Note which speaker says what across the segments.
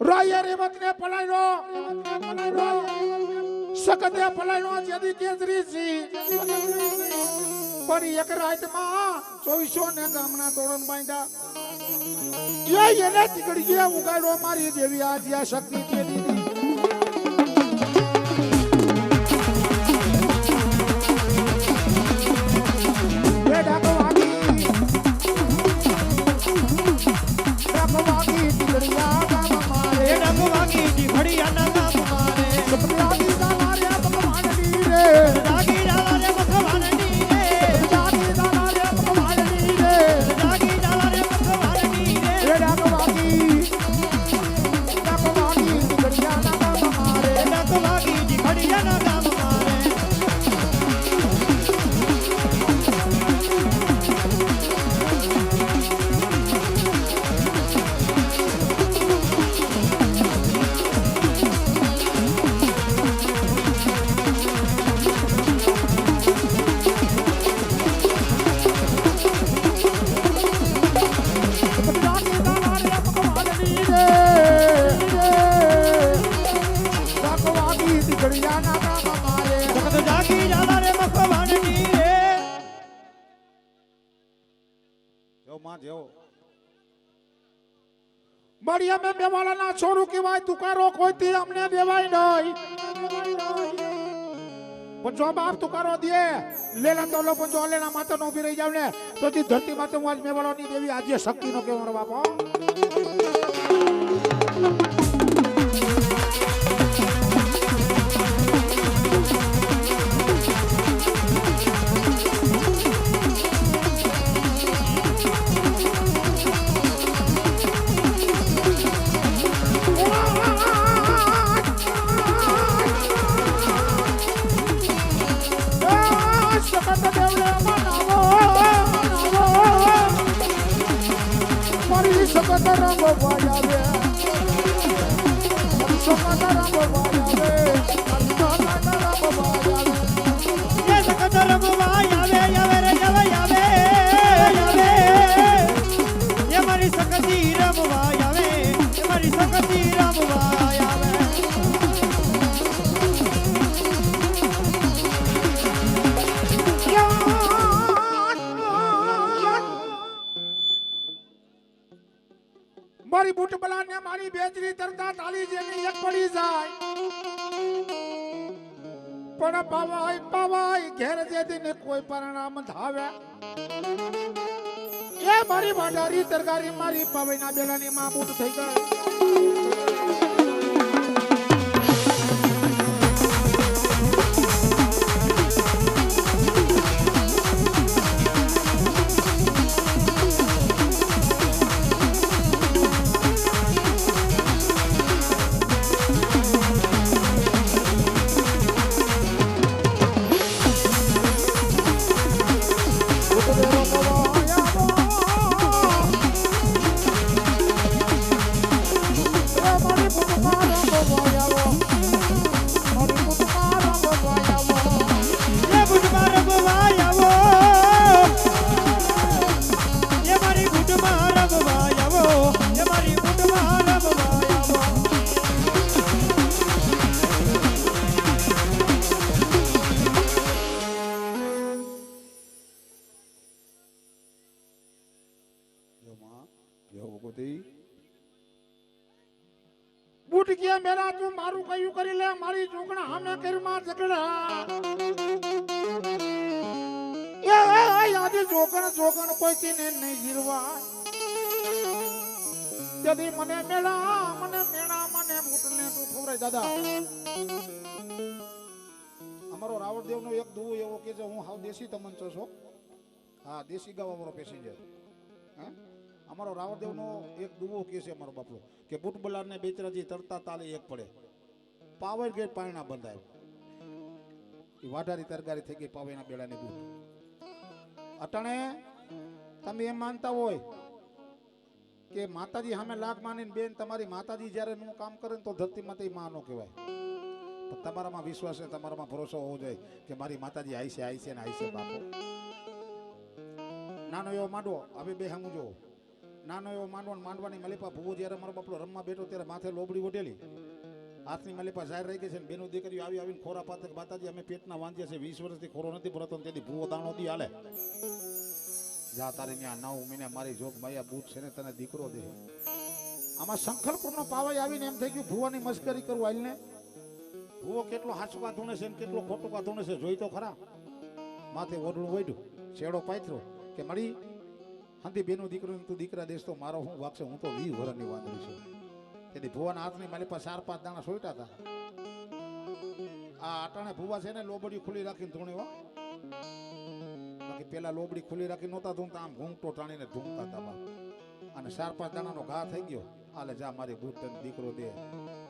Speaker 1: રોય રેવત ને પલાયનો. સકતે પલાયનો જેદી કેસરી સી પણ એક રાતમાં ચોવીસો ને ગામના તોરણ બાંધ્યા. એને તીકડીએ ઉગાડો મારી દેવી આ જ્યાં શક્તિ
Speaker 2: માં જેવો.
Speaker 1: બળી અમે બેવાળાના છોરું કહેવાય તુકારો કોઈથી અમને દેવાય નહીં. પણ જો બાપ તુકારો દે, લેલા તો લો, પણ જો લેના માતા નો ઊભી રહી જાવ ને, તો ધરતી માતા હું આજ મેવાળાની દેવી, આજે શક્તિ નો કેવો બાપો મારી શકત મારી બૂટ બલાને મારી બેજરી તરતા તાલી જેની એક પડી જાય. પણ પાવાય પાવાય, ઘેર જેથી ને કોઈ પરિણામ ધાવે. એ મારી વાડારી તરકારી મારી પાવાઈના બેલાની માં બૂટ થઈ ગઈ.
Speaker 3: મેરા
Speaker 1: તું મારું કયું કરી લે, મારી જોગણા હામે કરીમાં ઝઘડા યાદી જોગણ જોગણ કોઈ તીને નહીં જીરવા તેથી મને મેળા મને મેળા મને મૂટને તું ખબર દાદા. અમારો રાવણદેવ નો એક દુવો એવો કે છે, હું હાવ દેશી તમંચો છો. હા, દેશી ગાવ અમારો પેસેન્જર હા? અમારો રાવણદેવનો એક દુવો કે છે અમારો બાપલો, કે બુટ બલારને બેચરાજી તરતા તાલે એક પડે. પાવર ગેટ પાણીના બંધાય. એ વાઢારી તરગારી થઈ ગઈ પાવેના બેડાની બુટ. અટાણે, તમે એમ માનતા હોય કે માતાજી સામે લાખ માનીને બેન તમારી માતાજી જ્યારે નું કામ કરે ને તો ધરતી માતા માં નો કહેવાય. તમારામાં વિશ્વાસ છે તમારામાં ભરોસો હોવો જોઈએ કે મારી માતાજી આઈ છે આઈ છે ને આઈ છે બાપો. નાનો એવો માંડવો, હવે બે હમું જો નાનો એવો માંડવાનો માંડવાની મલિપા ભૂવો જ્યારે મારો બાપડો રમવા બેઠો ત્યારે માથે લોબડી ઓઢેલી. હાથની મલિપા જાહેર રહી ગઈ છે બેનો દીકરીઓ આવી આવીને ખોરા પાતે બાતાજી અમે પેટના વાંધ્યા છે. વીસ વર્ષથી ખોરો નથી ભરતો તેથી ભૂવો દાણો દી હાલે. જા તારી ત્યાં નવ મહિને મારી જોગ માયા બૂટ છે ને તને દીકરો દે. આમાં શંખલપુરનો પાવાઈ આવીને એમ થઈ ગયું, ભૂવાની મસ્કરી કરવું હાલને. ભૂવો કેટલો હાચવા ધૂણે છે ને કેટલો ખોટું ધૂણે છે, જોઈ તો ખરા. માથે ઓઢળું વડ્યું શેડો પાથરો કે મળી હંધી બેનો દીકરો તું દીકરા દેશ તો મારો હું વાગશે હું તો વી વરની વાંદરી છું. તેથી ભુવાના હાથની મારી પાસે ચાર પાંચ દાણા સોઈટા હતા. આ અટાણે ભુવા છે ને, લોબડી ખુલ્લી રાખીને ધૂણ્યો બાકી પેલા લોબડી ખુલ્લી રાખી નહોતા ધૂમતા આમ ઘૂંઘટો ટાણીને ધૂમતા હતા બાપ. અને ચાર પાંચ દાણાનો ઘા થઈ ગયો. આલે જા મારી બૂટ તને દીકરો દે.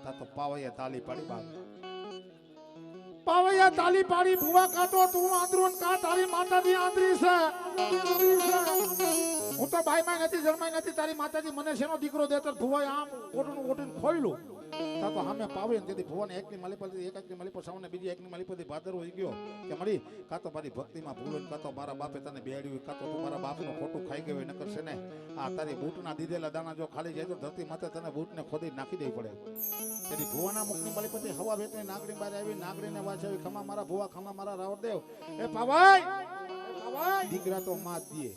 Speaker 1: તા તો પાવૈયા તાલી પાડી બાપ. પાવૈયા તાલી પાડી, ભુવા કાતો તું આંદરો કા તારી માતાજી આંદરી છે. હું માં નથી જન્માઈ નથી, તારી માતાજી મને શેનો દીકરો દે તો ભુવાએ આમ ઓટું ઓટું ખોયલું. તો સામે પાવે ને તેથી ભુવાને એકની માલી પર એક એકની માલી પર સાવને બીજી એકની માલી પરથી ભાદર હોઈ ગયો કે મળી, કાં તો મારી ભક્તિમાં ભૂલો ને કાં તો મારા બાપે તને બેડ્યું કાં તો મારા બાપનું ખોટું ખાઈ ગયું હોય, નકર છે ને આ તારી બૂટના દીધેલા દાણા જો ખાલી જાય તો ધરતી માથે તને બૂટને ખોદી નાખી દેવી પડે. તેથી ભુવાના મુખની માલી પરથી હવા વેતની નાગડી બહાર આવી, નાગડીને વાંચાવી ખમા મારા ભુવા, ખમા મારા રાવણદેવ. એ પાવાય દીકરા તો માં દીએ.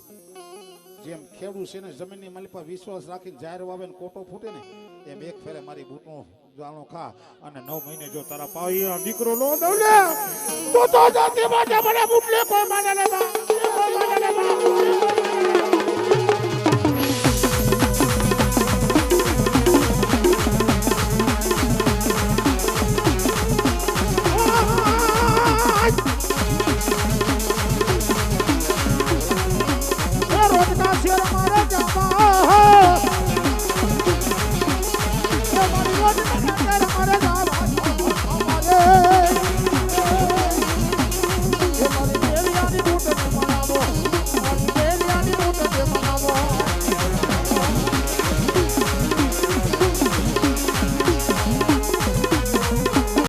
Speaker 1: જેમ ખેડૂત છે ને, જમીનની માલિક પર વિશ્વાસ રાખીને જાહેર વાવે ને કોટો ફૂટે ને, એમ એક ફેરે મારી બૂટનો જાણો ખા. અને નવ મહિને જો તારા પાવી દીકરો નો દઉં લે તો તો જાતે માટે મને બૂટ લે કોઈ માને લે કોઈ માને લે